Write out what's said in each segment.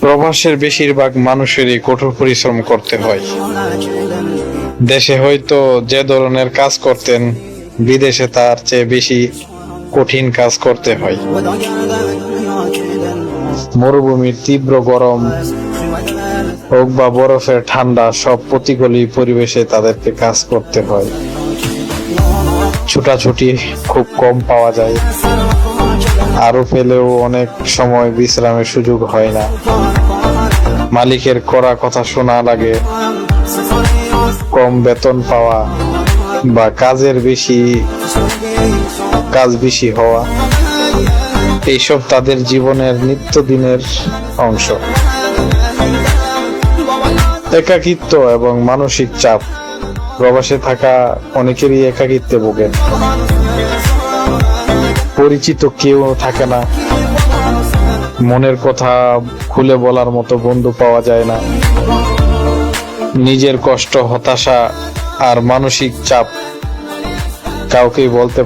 প্রবাসের বেশিরভাগ মানুষেরই কঠোর পরিশ্রম করতে হয়। দেশে হয়তো যে ধরনের কাজ করতেন, বিদেশে তার চেয়ে বেশি কঠিন কাজ করতে হয়। মরুভূমির তীব্র গরম হোক বা বরফের ঠান্ডা, সব প্রতিকূলই পরিবেশে তাদেরকে কাজ করতে হয়। ছুটাছুটি খুব কম পাওয়া যায়। আরও পেলেও অনেক সময় বিশ্রামের সুযোগ হয় না। মালিকের করা কথা শোনা লাগে, কম বেতন পাওয়া বা কাজের বেশি, কাজ বেশি হওয়া, এইসব তাদের জীবনের নিত্যদিনের অংশ। একাকিত্ব এবং মানসিক চাপ, প্রবাসে থাকা অনেকেরই একাকিত্বে ভোগেন। পরিচিত কেউ থাকে না। মনের কথা খুলে বলার মতো বন্ধু পাওয়া যায় না। নিজের কষ্ট, হতাশা আর মানসিক চাপ কাউকেই বলতে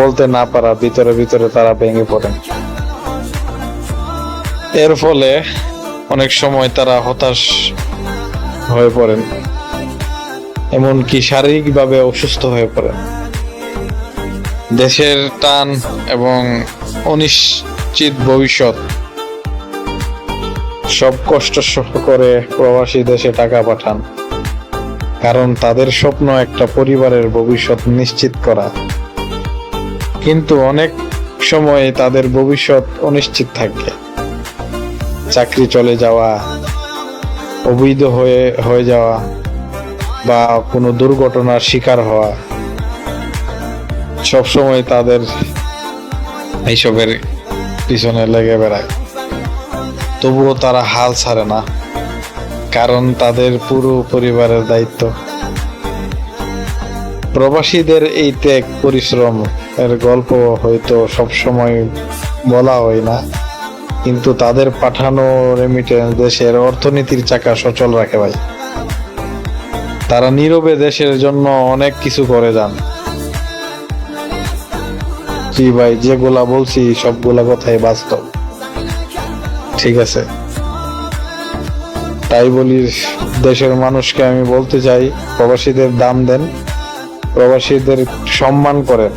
বলতে না পারা ভিতরে ভিতরে তারা ভেঙে পড়েন এর ফলে অনেক সময় তারা হতাশ হয়ে পড়েন। এমনকি শারীরিকভাবে অসুস্থ হয়ে পড়েন। দেশের টান এবং অনিশ্চিত ভবিষ্যৎ। সব কষ্ট সহ করে প্রবাসী দেশে টাকা পাঠান, কারণ তাদের স্বপ্ন একটা পরিবারের ভবিষ্যৎ নিশ্চিত করা। কিন্তু অনেক সময় তাদের ভবিষ্যৎ অনিশ্চিত থাকে। চাকরি চলে যাওয়া, অবৈধ হয়ে হয়ে যাওয়া বা কোনো দুর্ঘটনার শিকার হওয়া। সবসময় তাদের এইসবের পিছনে লেগে বেড়ায়। তবুও তারা হাল ছাড়ে না, কারণ তাদের পুরো পরিবারের দায়িত্ব। প্রবাসীদের এই ত্যাগ, পরিশ্রম এর গল্প হয়তো সবসময় বলা হয় না, কিন্তু তাদের পাঠানো রেমিটেন্স দেশের অর্থনীতির চাকা সচল রাখে ভাই। তারা নীরবে দেশের জন্য অনেক কিছু করে যান। জি ভাই, যেগুলা বলছি সবগুলা কথাই বাস্তব। ঠিক আছে? তাই বলি, দেশের মানুষকে আমি বলতে চাই, প্রবাসীদের দাম দেন, প্রবাসীদের সম্মান করেন।